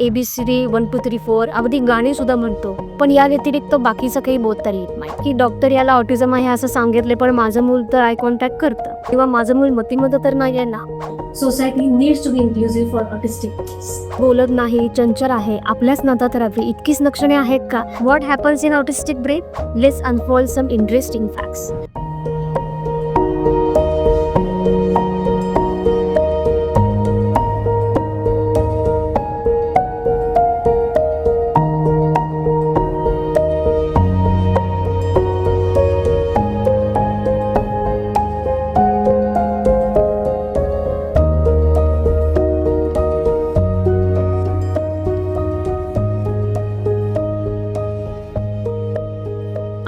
A B C D one two three four अगदी गाणी सुद्धा म्हणतो. पण या व्यतिरिक्त बाकीचं काही बोलता येत नाही. की डॉक्टर याला ऑटिझम आहे असं सांगितले पण माझं मूल तर आय कॉन्टॅक्ट करतं. किंवा माझं मूल मतीमध्ये तर नाही आहे ना. Society needs to be inclusive for autistic बोलत नाही चंचल आहे. आपल्याच नातात रात्री इतकीच लक्षणे आहेत का? What happens in autistic brain let's unfold some interesting facts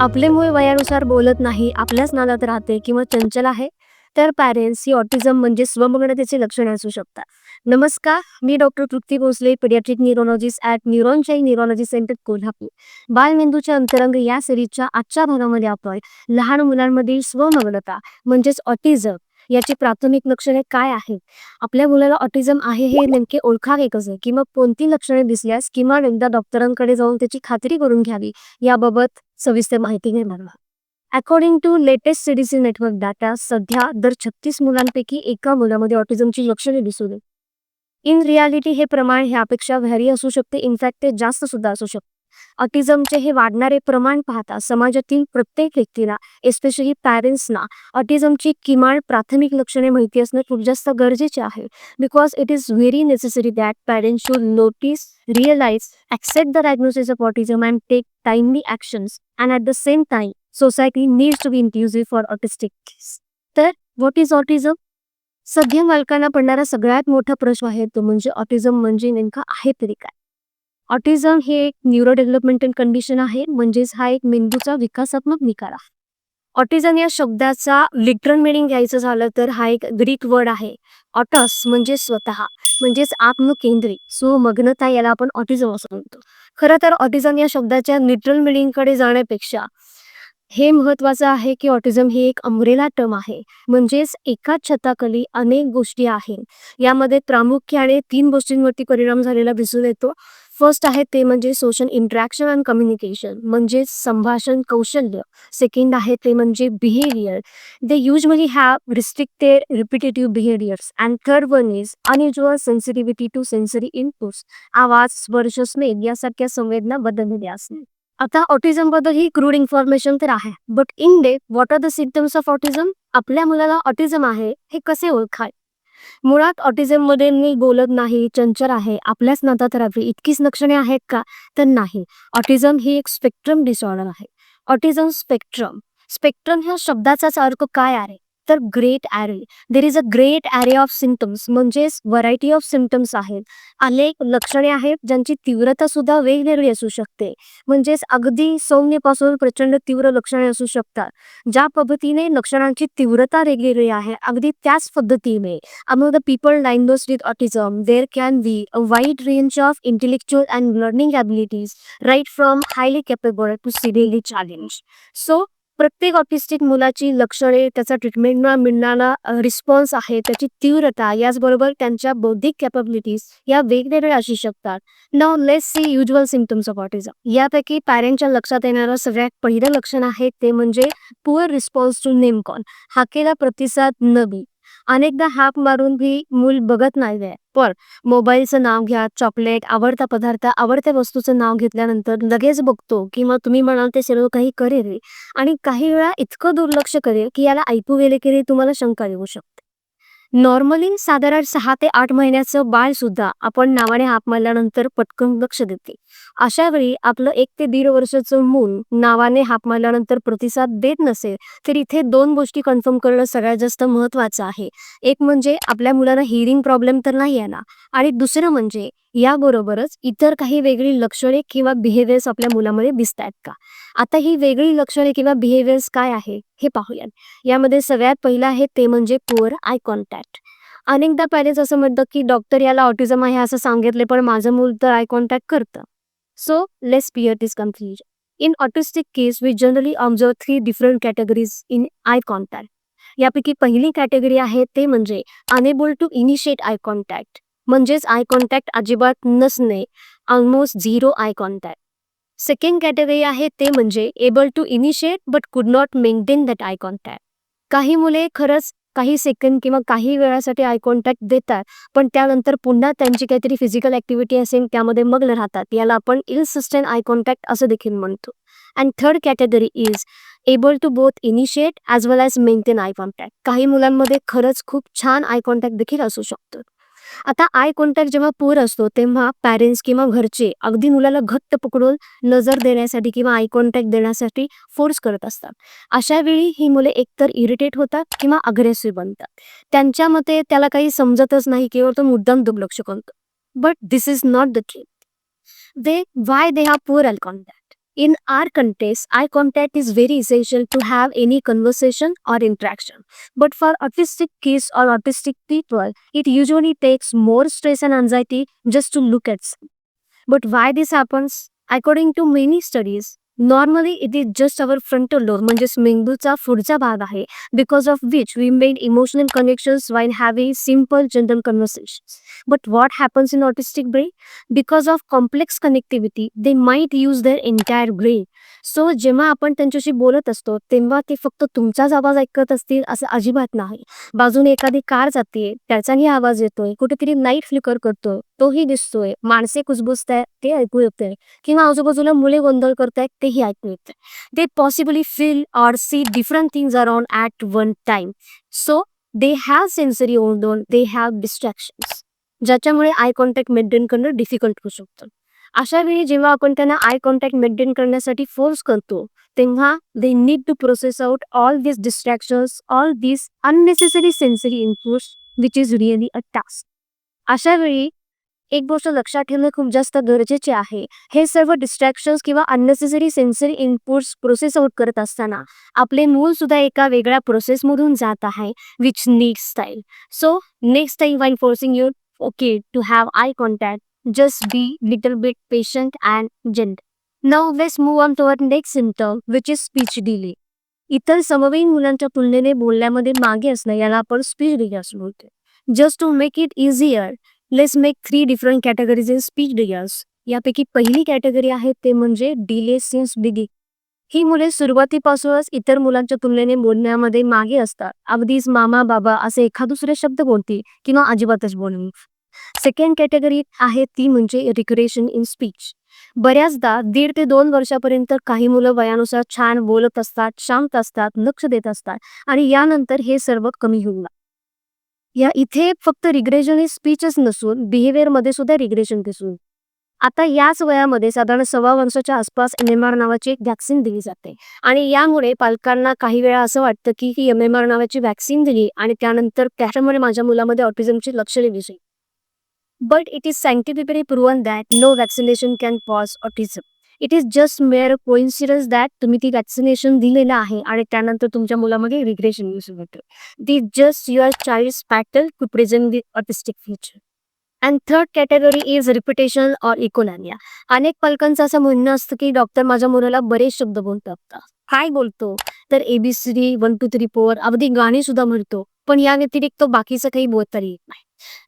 आपले मूळ वयानुसार बोलत नाही आपल्याच नादात राहते किंवा चंचल आहे तर पॅरेंट्स ही ऑटिझम म्हणजे स्वमग्नतेचे लक्षणे असू शकतात. नमस्कार मी doctor Trupti Bhosale paediatric neurologist at Neuronshahi neurology centre Kolhapur. बालमेंदूच्या अंतरंग या सिरीजच्या आजच्या भागामध्ये आपण लहान मुलांमधील स्वमग्नता म्हणजेच ऑटिझम याची प्राथमिक लक्षणे काय आहेत? आपल्या मुलाला ऑटिझम आहे हे नेमके ओळखावे कसे? किंवा कोणती लक्षणे दिसल्यास किमान एकदा डॉक्टरांकडे जाऊन त्याची खात्री करून घ्यावी? याबाबत सविस्तर माहिती घेणार आहोत. According to latest CDC network data सध्या दर छत्तीस मुलांपैकी एका मुलामध्ये ऑटिझमची लक्षणे दिसू दे इन रियालिटी हे प्रमाण ह्यापेक्षा व्हॅरी असू शकते. इनफॅक्ट ते जास्त सुद्धा असू शकते. ऑटिझमचे हे वाढणारे प्रमाण पाहता समाजातील प्रत्येक व्यक्तीला एस्पेशली पॅरेंट्सना ऑटिझमची किमान प्राथमिक लक्षणे माहिती असणं खूप जास्त गरजेचे आहे. Because it is very necessary that parents should notice realise accept the diagnosis of autism and take timely actions and at the same time society needs to be inclusive for autistic kids. तर what is autism सध्या मालकांना पडणारा सगळ्यात मोठा प्रश्न आहे तो म्हणजे ऑटिझम म्हणजे नेमका आहे तरी काय? ऑटिझम हे एक न्यूरो डेव्हलपमेंटल कंडिशन आहे म्हणजेच हा एक मेंदूचा विकासात्मक निकार आहे. ऑटिझम या शब्दाचा लिटरल मिनिंग घ्यायचं झालं तर हा एक ग्रीक वर्ड आहे. ऑटस म्हणजे स्वतः म्हणजेच आत्मकेंद्री मग्नता याला आपण ऑटिझम असं म्हणतो. खरं तर ऑटिझम या शब्दाच्या न्यूट्रल मिनिंगकडे जाण्यापेक्षा हे महत्वाचं आहे की ऑटिझम ही एक अमरेला टर्म आहे. म्हणजेच एकाच छताखाली अनेक गोष्टी आहेत. यामध्ये प्रामुख्याने तीन गोष्टींवरती परिणाम झालेला दिसून येतो. फर्स्ट आहे ते म्हणजे सोशल इंटरॅक्शन अँड कम्युनिकेशन म्हणजे संभाषण कौशल्य. सेकंड आहे ते म्हणजे behaviour they usually have restricted repetitive behaviours and third one is unusual sensitivity to sensory inputs आवाज स्पर्श स्मेल यासारख्या संवेदना बदललेल्या असणे आता ऑटिझमबद्दल ही क्रूड इन्फॉर्मेशन तर आहे. But indeed what are the symptoms of autism आपल्या मुलाला ऑटिझम आहे हे कसे ओळखाय मुळात ऑटिझममध्ये मी बोलत नाही चंचल आहे आपल्याच नातात राहावी इतकीच लक्षणे आहेत का? तर नाही. ऑटिझम ही एक स्पेक्ट्रम डिसऑर्डर आहे. Autism spectrum. स्पेक्ट्रम ह्या शब्दाचाच अर्थ काय आहे? तर great array there is a great array of symptoms म्हणजेच व्हरायटी ऑफ सिमटम्स आहेत. अनेक लक्षणे आहेत ज्यांची तीव्रता सुद्धा वेगवेगळी असू शकते. म्हणजेच अगदी सौम्यपासून प्रचंड तीव्र लक्षणे असू शकतात. ज्या पद्धतीने लक्षणांची तीव्रता वेगवेगळी आहे अगदी त्याच पद्धतीने. Among the people diagnosed with autism there can be a wide range of intellectual and learning abilities right from highly capable to severely challenge so प्रत्येक ऑटिस्टिक मुलाची लक्षणे त्याचा ट्रीटमेंटला मिळणारा रिस्पॉन्स आहे त्याची तीव्रता याचबरोबर त्यांच्या बौद्धिक कॅपॅबिलिटीज या वेगवेगळ्या असू शकतात. Now let's see usual symptoms of autism यापैकी पॅरेंटच्या लक्षात येणारं सगळ्यात पहिलं लक्षण आहे ते म्हणजे poor response to name call हाकेला प्रतिसाद नबी अनेकदा हाक मारून भी मूल बघत नाही आहे पण मोबाईलचं नाव घ्या चॉकलेट आवडता पदार्थ आवडत्या वस्तूचं नाव घेतल्यानंतर लगेच बघतो किंवा तुम्ही म्हणाल ते सर्व काही करेल आणि काही वेळा इतकं दुर्लक्ष करेल की याला ऐकू गेले की तुम्हाला शंका येऊ शकते. नॉर्मली साधारण सहा ते आठ महिन्याचं बाळ सुद्धा आपण नावाने हाक मारल्यानंतर पटकन लक्ष देते. अशा वेळी आपलं एक ते दीड वर्षाचं मूल नावाने हाक मारल्यानंतर प्रतिसाद देत नसेल तर इथे दोन गोष्टी कन्फर्म करणं सगळ्यात जास्त महत्वाचं आहे. एक म्हणजे आपल्या मुलाला हिअरिंग प्रॉब्लेम तर नाही आला आणि दुसरं म्हणजे याबरोबरच इतर काही वेगळी लक्षणे किंवा बिहेवियर्स आपल्या मुलामध्ये दिसत आहेत का? आता ही वेगळी लक्षणे किंवा बिहेवियर्स काय आहे हे पाहूयात. यामध्ये सगळ्यात पहिलं आहे ते म्हणजे पुअर आय कॉन्टॅक्ट अनेकदा पॅरेंट्स असं म्हणतात की डॉक्टर याला ऑटिझम आहे असं सांगितले पण माझं मूल तर आय कॉन्टॅक्ट करतं. So let's clear this confusion in autistic case we generally observe three different categories in eye contact यापैकी पहिली कॅटेगरी आहे ते म्हणजे unable to initiate eye contact म्हणजेच आय कॉन्टॅक्ट अजिबात नसणे almost zero eye contact second category आहे ते म्हणजे able to initiate but could not maintain that eye contact काही मुले खरंच काही सेकंद किंवा काही वेळासाठी आय कॉन्टॅक्ट देतात पण त्यानंतर पुन्हा त्यांची काहीतरी फिजिकल ॲक्टिव्हिटी असेल त्यामध्ये मग्न राहतात. याला आपण इलसिस्टंट आय कॉन्टॅक्ट असं देखील म्हणतो. And third category is able to both initiate as well as maintain eye contact काही मुलांमध्ये खरंच खूप छान आय कॉन्टॅक्ट देखील असू शकतो. आता आय कॉन्टॅक्ट जेव्हा पूर असतो तेव्हा पॅरेंट्स किंवा घरचे अगदी मुलाला घट्ट पकडून नजर देण्यासाठी किंवा आय कॉन्टॅक्ट देण्यासाठी फोर्स करत असतात. अशा वेळी ही मुले एकतर इरिटेट होतात किंवा अग्रेसिव्ह बनतात. त्यांच्या मते त्याला काही समजतच नाही किंवा तो मुद्दाम दुर्लक्ष करतो. But this is not the truth they why they have poor eye contact In our context, eye contact is very essential to have any conversation or interaction. But for autistic kids or autistic people, it usually takes more stress and anxiety just to look at some. But why this happens? According to many studies, normally it is just our frontal door म्हणजेच मेंदूचा पुढचा भाग आहे. Because of which we made emotional connections while having simple general conversation but what happens in autistic brain because of complex connectivity they might use their entire brain so जेव्हा आपण त्यांच्याशी बोलत असतो तेव्हा ते फक्त तुमचाच आवाज ऐकत असतील असं अजिबात नाही. बाजूने एखादी कार जाते त्याचाही आवाज येतोय. कुठेतरी नाईट फ्लिकर करतोय. तोही दिसतोय. माणसे कुजबुजताय, ते ऐकू येतंय. किंवा आजूबाजूला मुले गोंधळ करतायत, तेही ऐकू येतंय. They possibly feel or see different things around at one time so they have sensory own they have distractions ज्याच्यामुळे आय कॉन्टॅक्ट मेंटेन करणं डिफ़िकल्ट होऊ शकतं. अशा वेळी जेव्हा आपण त्यांना आय कॉन्टॅक्ट मेंटेन करण्यासाठी फोर्स करतो, तेव्हा they need to process out all this distractions all this unnecessary sensory inputs which is really a task अशा वेळी एक गोष्ट लक्षात ठेवणं खूप जास्त गरजेचे आहे. हे सर्व डिस्ट्रॅक्शन्स किंवा unnecessary sensory inputs process out करत असताना आपले मूल सुद्धा एका वेगळ्या प्रोसेसमधून जात आहे which next style so next time when forcing you okay to have eye contact just be little bit patient and gentle now waste move on to our next symptom which is speech delay इतर समवयीन मुलांच्या तुलनेने बोलण्यामध्ये मागे असणं याला आपण speech delay असं बोलतो just to make it easier let's make three different categories in speech delays यापैकी पहिली कॅटेगरी आहे ते म्हणजे डिले सिन्स बिगी ही मुले सुरुवातीपासूनच इतर मुलांच्या तुलनेने बोलण्यामध्ये मागे असतात. अगदीच मामा बाबा असे एखाद दुसरे शब्द बोलतील किंवा अजिबातच बोलून सेकंड कॅटेगरी आहे ती म्हणजे रिक्रिएशन इन स्पीच बऱ्याचदा दीड ते दोन वर्षापर्यंत काही मुलं वयानुसार छान बोलत असतात शांत असतात लक्ष देत असतात आणि यानंतर हे सर्व कमी होऊन या इथे फक्त रिग्रेशन स्पीचच नसून बिहेवियरमध्ये सुद्धा रिग्रेशन दिसून. आता याच वयामध्ये साधारण सव्वा वर्षाच्या आसपास एम एम आर नावाची एक व्हॅक्सिन दिली जाते. आणि यामुळे पालकांना काही वेळा असं वाटतं की ही एम एम आर नावाची व्हॅक्सिन दिली आणि त्यानंतर त्याच्यामुळे माझ्या मुलामध्ये ऑटिझमची लक्षणे दिसली but it is scientifically proven that no vaccination can cause autism it is just mere coincidence that तुम्ही ती वॅक्सिनेशन दिलेलं आहे आणि त्यानंतर तुमच्या मुलामध्ये रिग्रेशन येऊ शकतं the just your child battle to present the autistic future and third category is repetition or इकोनॉमिया अनेक पालकांचं असं म्हणणं असतं की डॉक्टर माझ्या मुलाला बरेच शब्द बोलतात. काय बोलतो. तर ABC one two three four अगदी गाणी सुद्धा म्हणतो. पण या व्यतिरिक्त बाकीचं काही बोलता येत नाही.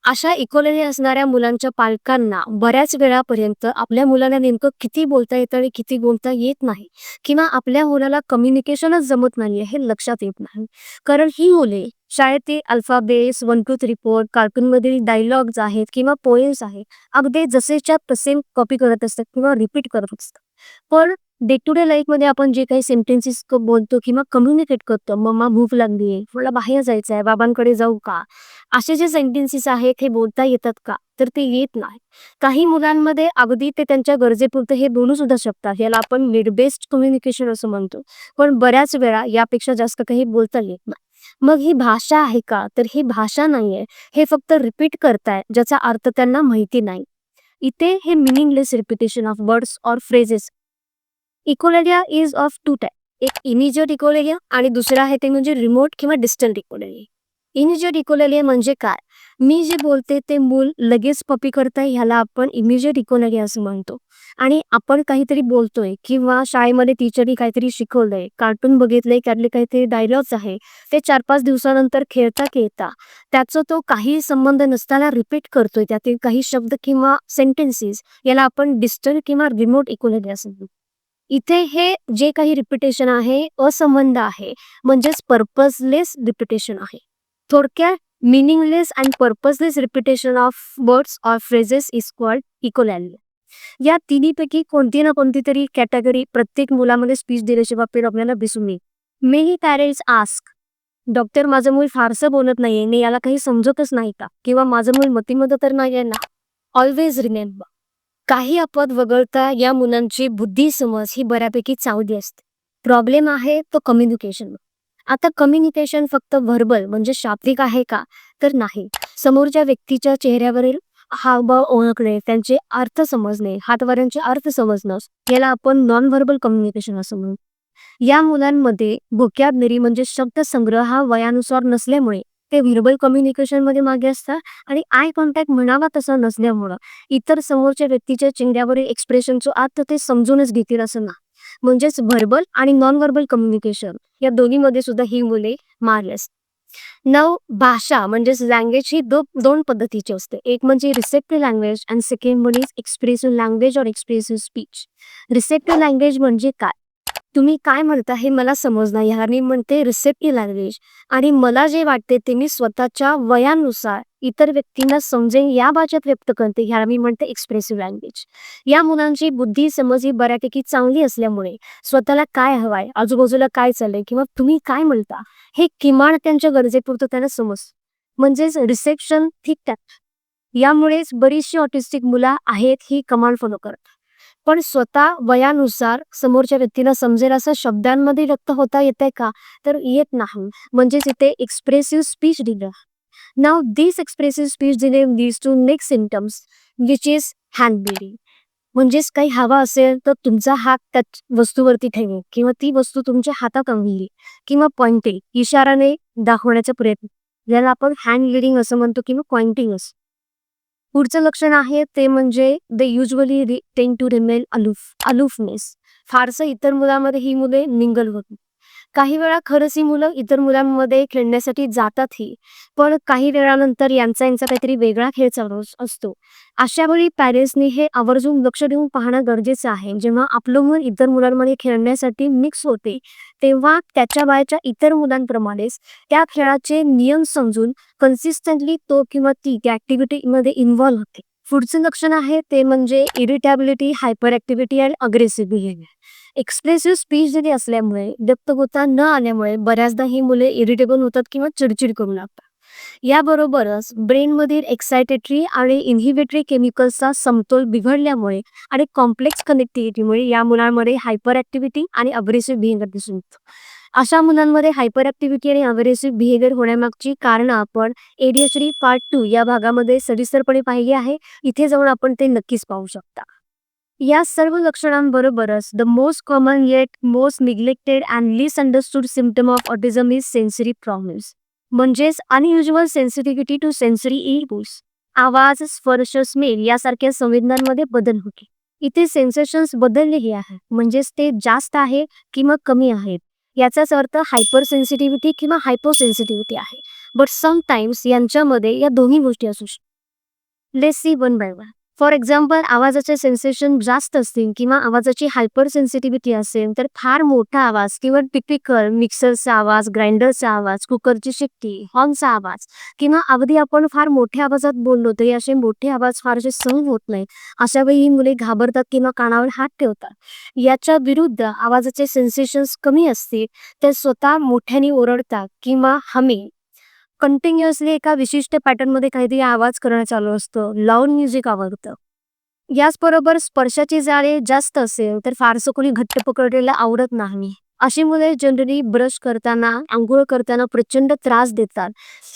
अशा इकोलेने असणाऱ्या मुलांच्या पालकांना बऱ्याच वेळापर्यंत आपल्या मुलाला नेमकं किती बोलता येतं आणि किती बोलता येत नाही किंवा आपल्या मुलाला कम्युनिकेशनच जमत नाही हे लक्षात येत नाही. कारण ही मुले शाळेतील alphabets one two three four कार्टूनमधील dialogues आहेत किंवा पोएम्स आहेत. अगदी जसेच्या तसे कॉपी करत असतात किंवा रिपीट करत असतात. पण डे टू डे लाईफमध्ये आपण जे काही सेंटेन्सेस बोलतो किंवा कम्युनिकेट करतो मम्मा भूक लागली आहे मला बाहेर जायचं आहे बाबांकडे जाऊ का? असे जे सेंटेन्सेस आहेत हे बोलता येतात का? तर ते येत नाही. काही मुलांमध्ये अगदी ते त्यांच्या गरजेपुरतं हे बोलू सुद्धा शकतात. याला आपण मिड बेस्ट कम्युनिकेशन असं म्हणतो. पण बऱ्याच वेळा यापेक्षा जास्त काही बोलता येत नाही. मग ही भाषा आहे का? तर ही भाषा नाहीये. हे फक्त रिपीट करताय ज्याचा अर्थ त्यांना माहिती नाही. इथे हे meaningless repetition of words or phrases echolalia is of two type एक इमिजिएट इकोलेरिया आणि दुसरं आहे ते म्हणजे रिमोट किंवा डिस्टंट इकोलेरिया इमिजिएट इकोलेरिया म्हणजे काय? मी जे बोलते ते मूल लगेच पपी करतंय ह्याला आपण इमिजिएट इकोलेरिया असं म्हणतो. आणि आपण काहीतरी बोलतोय किंवा शाळेमध्ये टीचरनी काहीतरी शिकवलंय कार्टून बघितलंय त्यातले काहीतरी डायलॉग्स आहे ते चार पाच दिवसानंतर खेळता खेळता त्याचा तो काही संबंध नसताना रिपीट करतोय. त्यातील काही शब्द किंवा सेंटेन्सेस याला आपण डिस्टंट किंवा रिमोट इकोलेरिया असं म्हणतो. इथे हे जे काही रिपिटेशन आहे असंबंध आहे. म्हणजेच पर्पजलेस रिपिटेशन आहे. थोडक्यात meaningless and purposeless repetition of words or phrases is called echolalia या तिन्हीपैकी कोणती ना कोणती तरी कॅटेगरी प्रत्येक मुलामध्ये स्पीच दिल्याच्या बाबतीत आपल्याला दिसून येईल मे ही पॅरेंट्स आस्क डॉक्टर माझं मूल फारसं बोलत नाहीये मी याला काही समजतच नाही का? किंवा माझं मूल मतीमध्ये तर नाहीये ना? ऑलवेज रिमेंबर काही अपवाद वगळता या मुलांची बुद्धी समज ही बऱ्यापैकी चावली असते. प्रॉब्लेम आहे तो कम्युनिकेशन आता कम्युनिकेशन फक्त व्हर्बल म्हणजे शाब्दिक आहे का? तर नाही. समोरच्या व्यक्तीच्या चेहऱ्यावरील हावभाव ओळखणे त्यांचे अर्थ समजणे हातवाऱ्यांचे अर्थ समजणं याला आपण नॉन व्हर्बल कम्युनिकेशन असं म्हणू. या मुलांमध्ये भोक्याबनेरी म्हणजे शब्द संग्रह हा वयानुसार नसल्यामुळे ते व्हर्बल कम्युनिकेशनमध्ये मागे असतात आणि आय कॉन्टॅक्ट म्हणावा तसा नसल्यामुळं. इतर समोरच्या व्यक्तीच्या चेहऱ्यावरील एक्सप्रेशनचं अर्थ ते समजूनच घेतील असं ना. म्हणजेच व्हर्बल आणि नॉन व्हर्बल कम्युनिकेशन या दोन्हीमध्ये सुद्धा ही मुले मारली असतात. नव भाषा म्हणजेच लँग्वेज ही दो दोन पद्धतीची असते. एक म्हणजे रिसेप्टिव्ह लँग्वेज अँड सेकंड म्हणजे एक्सप्रेसिव्ह लँग्वेज और एक्सप्रेसिव्ह स्पीच रिसेप्टिव्ह लँग्वेज म्हणजे काय? तुम्ही काय म्हणता हे मला समजणार ह्याला मी म्हणते रिसेप्टिव्ह लँग्वेज आणि मला जे वाटते ते मी स्वतःच्या वयानुसार इतर व्यक्तींना समजेन या भाषेत व्यक्त करते ह्याला मी म्हणते एक्सप्रेसिव्ह लँग्वेज या मुलांची बुद्धी समज ही बऱ्यापैकी चांगली असल्यामुळे स्वतःला काय हवाय आजूबाजूला काय चाललंय किंवा तुम्ही काय म्हणता हे किमान त्यांच्या गरजेपुरतं त्यांना समज. म्हणजेच रिसेप्शन ठीक त्यात यामुळेच बरीचशी ऑटिस्टिक मुलं आहेत ही कमांड फॉलो करतात. पण स्वतः वयानुसार समोरच्या व्यक्तीला समजेल असं शब्दांमध्ये व्यक्त होता येते का? तर येत नाही. म्हणजेच इथे एक्सप्रेसिव्ह स्पीच दिलं नाव this expressive speech delay leads to next symptoms which is hand bleeding म्हणजेच काही हवा असेल तर तुमचा हात त्या वस्तूवरती ठेवे किंवा ती वस्तू तुमच्या हातात आणली किंवा पॉइंटिंग इशाराने दाखवण्याचा प्रयत्न. ज्याला आपण हँड लिडिंग असं म्हणतो किंवा पॉइंटिंग असं. पुढचं लक्षण आहे ते म्हणजे they usually tend to remain aloof aloofness फारसं इतर मुलामध्ये ही मुले निंगल होत काही वेळा खरंच ही मुलं इतर मुलांमध्ये खेळण्यासाठी जातातही पण काही वेळानंतर यांचा यांचा काहीतरी वेगळा खेळ चालू असतो. अशा वेळी पॅरेंट्सनी हे आवर्जून लक्ष देऊन पाहणं गरजेचं आहे. जेव्हा आपलं मुल इतर मुलांमध्ये खेळण्यासाठी मिक्स होते तेव्हा त्याच्या वयाच्या इतर मुलांप्रमाणेच त्या खेळाचे नियम समजून कन्सिस्टंटली तो किंवा ती त्या ऍक्टिव्हिटीमध्ये इन्व्हॉल्व्ह होते. पुढचं लक्षण आहे ते म्हणजे इरिटॅबिलिटी हायपर ऍक्टिव्हिटी आणि अग्रेसिव्ह बिहेवियर एक्सप्रेसिव्ह स्पीच जरी असल्यामुळे व्यक्त होता न आल्यामुळे बऱ्याचदा ही मुले इरिटेबल होतात किंवा चिडचिड करू लागतात. याबरोबरच ब्रेनमधील एक्सायटेटरी आणि इन्हिबिटरी केमिकल्सचा समतोल बिघडल्यामुळे आणि कॉम्प्लेक्स कनेक्टिव्हिटीमुळे या मुलांमध्ये हायपर ऍक्टिव्हिटी आणि अग्रेसिव्ह बिहेवियर दिसून येतो. अशा मुलांमध्ये हायपर ऍक्टिव्हिटी आणि अग्रेसिव्ह बिहेवियर होण्यामागची कारण आपण एडीएचडी पार्ट टू या भागामध्ये सविस्तरपणे पाहिली आहे. इथे जाऊन आपण ते नक्कीच पाहू शकता. या सर्व लक्षणांबरोबरच the most common yet most neglected and less understood symptom of autism is sensory problems म्हणजेच unusual sensitivity to sensory inputs आवाज स्पर्श स्मेल यासारख्या संवेदनांमध्ये बदल होते. इथे सेन्सेशन्स बदललेही आहे म्हणजेच ते जास्त आहे किंवा कमी आहेत. याचाच अर्थ हायपर सेन्सिटिव्हिटी किंवा हायपोसेन्सिटिव्हिटी आहे. बट समटाइम्स यांच्यामध्ये या दोन्ही गोष्टी असू शकतात. Let's see one by one for example आवाजाचे सेन्सेशन जास्त असतील किंवा आवाजाची हायपर सेन्सिटिव्हिटी असेल तर फार मोठा आवाज किंवा टिपिकल मिक्सरचा आवाज ग्राइंडरचा आवाज कुकरची शिट्टी हॉर्नचा आवाज किंवा अगदी आपण फार मोठ्या आवाजात बोललो तरी असे मोठे आवाज फारसे सहन होत नाही अशा वेळी ही मुले घाबरतात किंवा कानावर हात ठेवतात. याच्या विरुद्ध आवाजाचे सेन्सेशन्स कमी असतील ते स्वतः मोठ्याने ओरडतात किंवा हमी कंटिन्युअसली एका विशिष्ट पॅटर्नमध्ये काहीतरी आवाज करणं चालू असतं. लाऊड म्युझिक आवडतं. याचबरोबर स्पर्शाची जाळे जास्त असेल तर फारसं कोणी घट्ट पकडलेलं आवडत नाही. अशी मुले जनरली ब्रश करताना आंघोळ करताना प्रचंड त्रास देतात.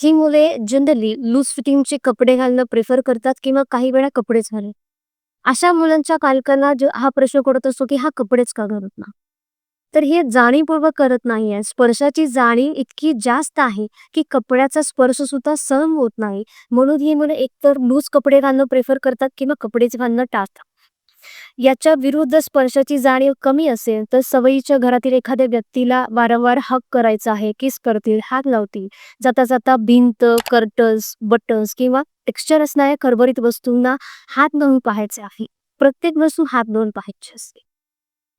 ही मुले जनरली लूज फिटिंगचे कपडे घालणं प्रेफर करतात किंवा काही वेळा कपडेच घालत अशा मुलांच्या पालकांना जो हा प्रश्न पडत असतो की हा कपडेच का घालत ना तर हे जाणीवपूर्वक करत नाहीये. स्पर्शाची जाणीव इतकी जास्त आहे की कपड्याचा स्पर्श सुद्धा सहन होत नाही. म्हणून ही मुलं एकतर लूज कपडे घालणं प्रेफर करतात किंवा कपडेच घालणं टाळतात. याच्या विरुद्ध स्पर्शाची जाणीव कमी असेल तर सवयीच्या घरातील एखाद्या व्यक्तीला वारंवार हक करायचा आहे की करतील हात लावतील. जाता जाता भिंत कर्टन्स बटन्स किंवा टेक्स्चर असणाऱ्या खरबरीत वस्तूंना हात लावून पाहायचे आहे. प्रत्येक वस्तू हात लावून पाहायची असते.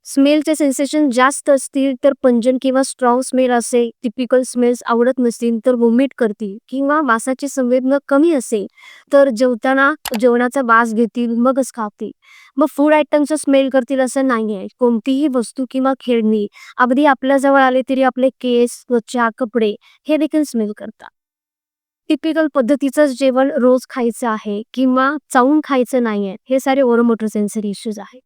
स्मेलचे सेन्सेशन जास्त असतील तर पंजन किंवा स्ट्रॉंग स्मेल असे टिपिकल स्मेल्स आवडत नसतील तर वोमिट करतील किंवा वासाची संवेदना कमी असेल तर जेवताना जेवणाचा वास घेतील मगच खातील. मग फूड आयटमचा स्मेल करतील असं नाही आहे कोणतीही वस्तू किंवा खेळणी अगदी आपल्याजवळ आले तरी आपले केस त्वचा कपडे हे देखील स्मेल करतात. टिपिकल पद्धतीचंच जेवण रोज खायचं आहे किंवा चावून खायचं नाहीये हे सारे ओरोमोटर सेन्सरी इश्यूज आहेत.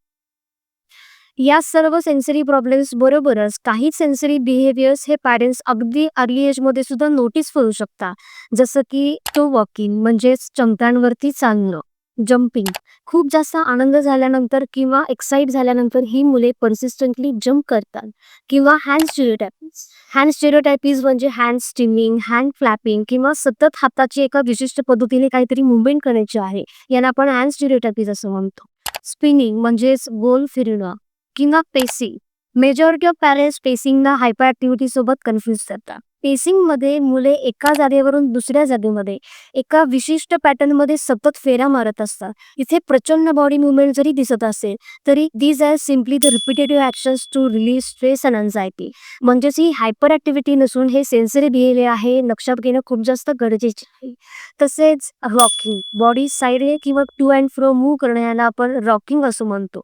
या सर्व सेन्सरी प्रॉब्लेम्स बरोबरच काही सेन्सरी बिहेवियर्स हे पॅरेंट्स अगदी अर्ली एजमध्ये सुद्धा नोटीस करू शकता. जसं की तो वॉकिंग म्हणजेच चमट्यांवरती चालणं जम्पिंग खूप जास्त आनंद झाल्यानंतर किंवा एक्साइट झाल्यानंतर ही मुले परसिस्टंटली जम्प करतात. किंवा हँड स्टिरियोटायपीज हँड स्टिरियोटायपीज म्हणजे हँड स्टिमिंग हँड फ्लॅपिंग किंवा सतत हाताची एका विशिष्ट पद्धतीने काहीतरी मुवमेंट करायची आहे. यांना आपण हँड स्टिरियोटायपीज असं म्हणतो. स्पिनिंग म्हणजेच गोल फिरणं किंवा पेसिंग. मेजॉरिटी ऑफ पॅरेंट्स पेसिंगला हायपर ऍक्टिव्हिटी सोबत कन्फ्युज करतात. पेसिंगमध्ये मुले एका जागेवरून दुसऱ्या जागेमध्ये एका विशिष्ट पॅटर्नमध्ये सतत फेऱ्या मारत असतात. इथे प्रचंड बॉडी मुवमेंट जरी दिसत असेल तरी these are simply the repetitive actions to release stress and anxiety म्हणजेच ही हायपर ऍक्टिव्हिटी नसून हे सेन्सरी बिहेवियर आहे लक्षात घेणं खूप जास्त गरजेचे आहे. तसेच रॉकिंग बॉडी साईड किंवा टू अँड फ्रो मूव्ह करण्याला आपण रॉकिंग असं म्हणतो.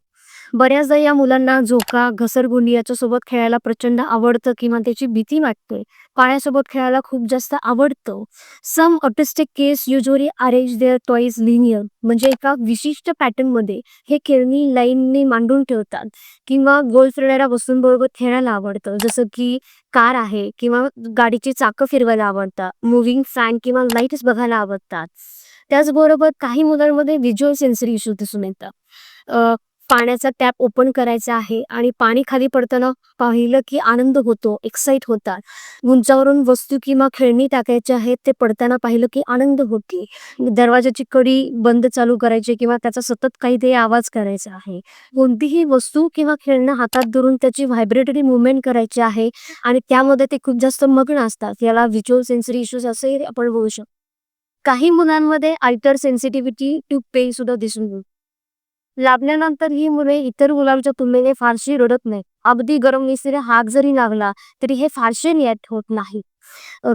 बऱ्याचदा या मुलांना झोका घसरगुंडी याच्यासोबत खेळायला प्रचंड आवडतं किंवा त्याची भीती वाटते. पाण्यासोबत खेळायला खूप जास्त आवडतं. Some autistic case usually arrange their toys linear म्हणजे एका विशिष्ट पॅटर्नमध्ये हे खेळणी लाईनने मांडून ठेवतात किंवा गोल फिरणाऱ्या वस्तूंबरोबर खेळायला आवडतं. जसं की कार आहे किंवा गाडीची चाकं फिरवायला आवडतात मुव्हिंग फॅन किंवा लाईट्स बघायला आवडतात. त्याचबरोबर काही मुलांमध्ये व्हिज्युअल सेन्सरी इश्यू दिसून येतात पाण्याचा टॅप ओपन करायचा आहे आणि पाणी खाली पडताना पाहिलं की आनंद होतो एक्साइट होतात. उंचावरून वस्तू किंवा खेळणी टाकायचे आहेत ते पडताना पाहिलं की आनंद होते. दरवाजाची कडी बंद चालू करायची किंवा त्याचा सतत काहीतरी आवाज करायचा आहे. कोणतीही वस्तू किंवा खेळणं हातात धरून त्याची व्हायब्रेटरी मुवमेंट करायची आहे आणि त्यामध्ये ते खूप जास्त मग्न असतात. याला व्हिज्युअल सेन्सरी इश्यूज असे आपण बोलू शकतो. काही मुलांमध्ये आयटर सेन्सिटिव्हिटी टू पे सुद्धा दिसून येईल ही मुले इतर मुलांच्या तुलनेने फारशी रडत नाही अगदी गरम निसरे हाक जरी लागला तरी हे फारसे रिॲक्ट होत नाही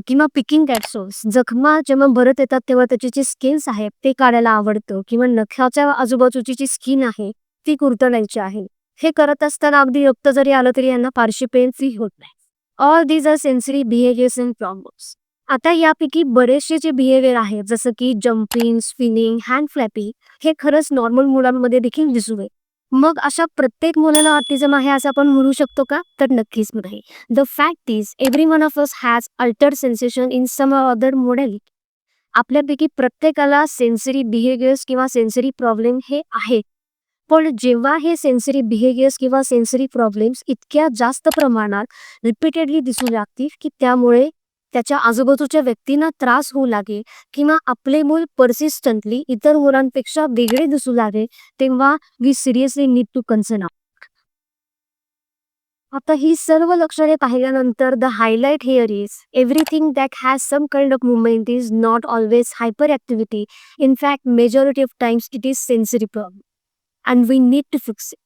किंवा पिकिंग कॅटसोल्स जखमा जेव्हा भरत येतात तेव्हा त्याची जी स्किन्स आहे ते काढायला आवडतं. किंवा नख्याच्या आजूबाजूची जी स्किन आहे ती कुरतडायची आहे. हे करत असताना अगदी रक्त जरी आलं तरी यांना फारशी पेन फ्री होत नाही. All these are sensory behaviours and problems आता यापैकी बरेचसे जे बिहेवियर आहेत जसं की जम्पिंग स्पिनिंग हँड फ्लॅपिंग हे खरंच नॉर्मल मुलांमध्ये देखील दिसू नये. मग अशा प्रत्येक मुलाला ऑटिझम आहे असं आपण म्हणू शकतो का? तर नक्कीच नाही. The fact is every one of us has alter sensation in some other model आपल्यापैकी प्रत्येकाला सेन्सरी बिहेवियर्स किंवा सेन्सरी प्रॉब्लेम हे आहेत पण जेव्हा हे सेन्सरी बिहेवियर्स किंवा सेन्सरी प्रॉब्लेम्स इतक्या जास्त प्रमाणात रिपीटेडली दिसू लागतील की त्यामुळे त्याच्या आजूबाजूच्या व्यक्तींना त्रास होऊ लागेल किंवा आपले मूल परसिस्टंटली इतर मुलांपेक्षा वेगळे दिसू लागेल तेव्हा we seriously need to concern आता ही सर्व लक्षणे पाहिल्यानंतर the highlight here is everything that has some kind of movement is not always hyper activity in fact majority of times it is sensory problem and we need to fix it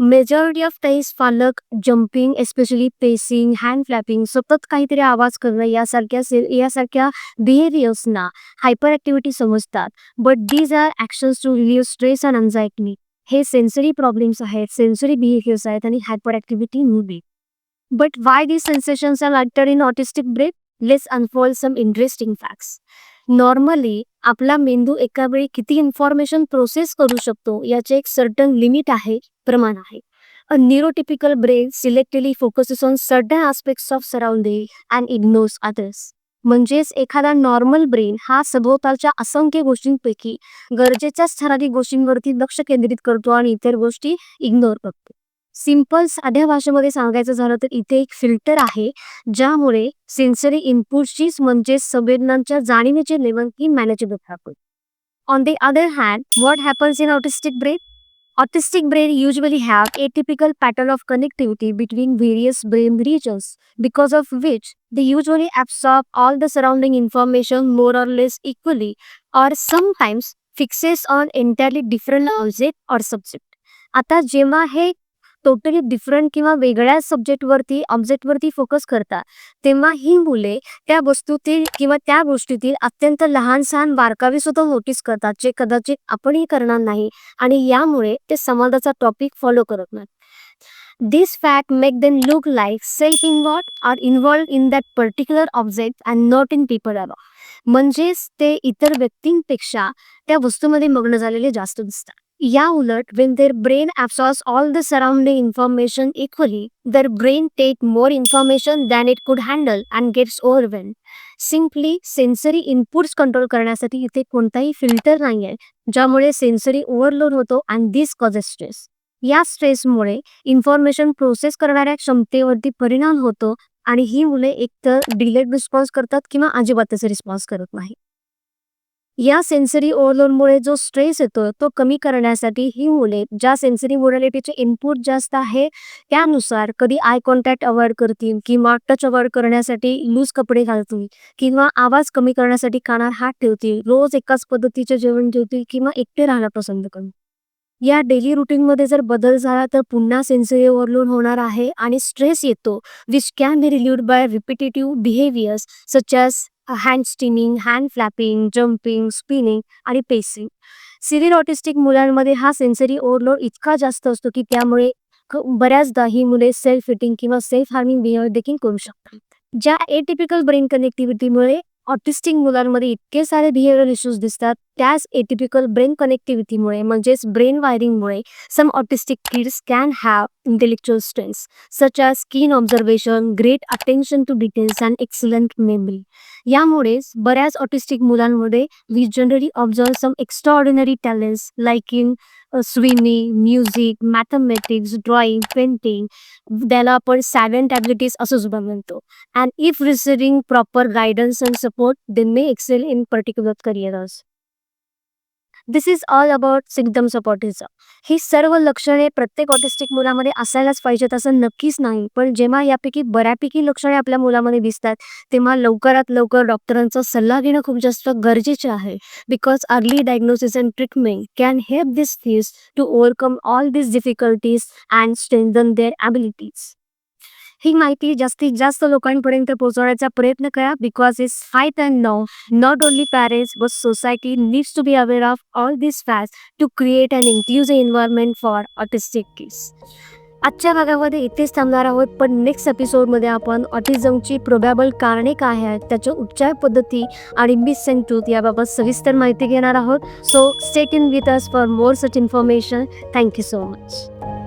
majority of times पालक jumping especially pacing hand flapping सतत काहीतरी आवाज करणं यासारख्या से यासारख्या बिहेवियर्सना hyper activity समजतात. But these are actions to relieve stress and anxiety हे सेन्सरी प्रॉब्लेम्स आहेत सेन्सरी बिहेवियर्स आहेत आणि hyper activity maybe but why these sensations are alter in autistic brain let's unfold some interesting facts normally आपला मेंदू एका वेळी किती information process करू शकतो याचे एक सर्टन लिमिट आहे. प्रमाण आहे. A neurotypical brain selectively focuses on certain aspects of surrounding and ignores others म्हणजेच एखादा नॉर्मल ब्रेन हा सभोवतालच्या असंख्य गोष्टींपैकी गरजेच्या ठराविक गोष्टींवरती लक्ष केंद्रित करतो आणि इतर गोष्टी इग्नोर करतो. सिंपल साध्या भाषेमध्ये सांगायचं झालं तर इथे एक फिल्टर आहे ज्यामुळे सेन्सरी इनपुटची म्हणजे संवेदनांच्या जाणीवेचे लेवल की मॅनेजेबल राहतो on the other hand what happens in autistic brain Autistic brain usually have atypical pattern of connectivity between various brain regions, because of which they usually absorb all the surrounding information more or less equally, or sometimes fixes on entirely different object or subject. आता जेव्हा हे totally different किंवा वेगळ्या सब्जेक्टवरती ऑब्जेक्टवरती focus करतात. तेव्हा ही मुले त्या वस्तूतील किंवा त्या गोष्टीतील अत्यंत लहान सहान बारकावे सुद्धा नोटीस करतात जे कदाचित आपणही करणार नाही आणि यामुळे ते समाजाचा टॉपिक फॉलो करत नाहीत. This fact make them look like self involved are involved in that particular object and not in people अलो म्हणजेच ते इतर व्यक्तींपेक्षा त्या वस्तूमध्ये मग्न झालेले जास्त दिसतात. या उलट when their brain absorbs all the surrounding information equally, their brain take more information than it could handle and gets overwhelmed. Simply sensory inputs control करण्यासाठी इथे कोणताही फिल्टर नाही आहे ज्यामुळे सेन्सरी ओव्हरलोड होतो अँड दिस कॉजेस स्ट्रेस या स्ट्रेसमुळे information process करणाऱ्या क्षमतेवरती परिणाम होतो आणि ही मुले एकतर डिलेट रिस्पॉन्स करतात किंवा अजिबातच रिस्पॉन्स करत नाही या सेन्सरी ओव्हरलोडमुळे जो स्ट्रेस येतो तो कमी करण्यासाठी ही मुले ज्या सेन्सरी मोडॅलिटीचे इनपुट जास्त आहे त्यानुसार कधी आय कॉन्टॅक्ट अवॉइड करतील किंवा टच अवॉइड करण्यासाठी लूज कपडे घालतील किंवा आवाज कमी करण्यासाठी कानार हात ठेवतील रोज एकाच पद्धतीचे जेवण जेवतील किंवा एकटे राहणं पसंत करतील या डेली रुटीनमध्ये जर बदल झाला तर पुन्हा सेन्सरी ओव्हरलोड होणार आहे आणि स्ट्रेस येतो. Which can be relieved by repetitive behaviours such as hand stimming hand flapping jumping spinning आणि पेसिंग सिव्हिल ऑटिस्टिक मुलांमध्ये हा सेन्सरी ओव्हरलोड इतका जास्त असतो की त्यामुळे बऱ्याचदा ही मुले सेल्फ फिटिंग किंवा सेल्फ हार्मिंग बिहेवियर देखील करू शकतात. ज्या एटिपिकल ब्रेन कनेक्टिव्हिटीमुळे ऑटिस्टिक मुलांमध्ये इतके सारे बिहेवियर इश्यूज दिसतात त्याच एटिपिकल ब्रेन कनेक्टिव्हिटीमुळे म्हणजेच brain वायरिंगमुळे some autistic kids can have intellectual strengths such as keen observation great attention to details and excellent memory यामुळेच बऱ्याच ऑटिस्टिक मुलांमध्ये we generally observe some extra ordinary talents like in swimming music mathematics drawing painting त्याला आपण salient abilities असं सुद्धा म्हणतो. And if receiving proper guidance and support they may excel in particular careers this is all about symptoms of autism ही सर्व लक्षणे प्रत्येक autistic मुलामध्ये असायलाच पाहिजेत असं नक्कीच नाही. पण जेव्हा यापैकी बऱ्यापैकी लक्षणे आपल्या मुलामध्ये दिसतात तेव्हा लवकरात लवकर डॉक्टरांचा सल्ला घेणं खूप जास्त गरजेचे आहे. Because early diagnosis and treatment can help this this to overcome all this difficulties and strengthen their abilities ही माहिती जास्तीत जास्त लोकांपर्यंत पोहोचवण्याचा प्रयत्न करा because is fight and no not only parents but society needs to be aware of all this facts to create and inclusive environment for autistic kids आजच्या भागामध्ये इथेच थांबणार आहोत पण नेक्स्ट एपिसोडमध्ये आपण ऑटिझमची प्रोबॅबल कारणे काय आहेत त्याच्या उपचार पद्धती आणि मिस अँड ट्रूथ याबाबत सविस्तर माहिती घेणार आहोत. So stay in with us for more such information thank you so much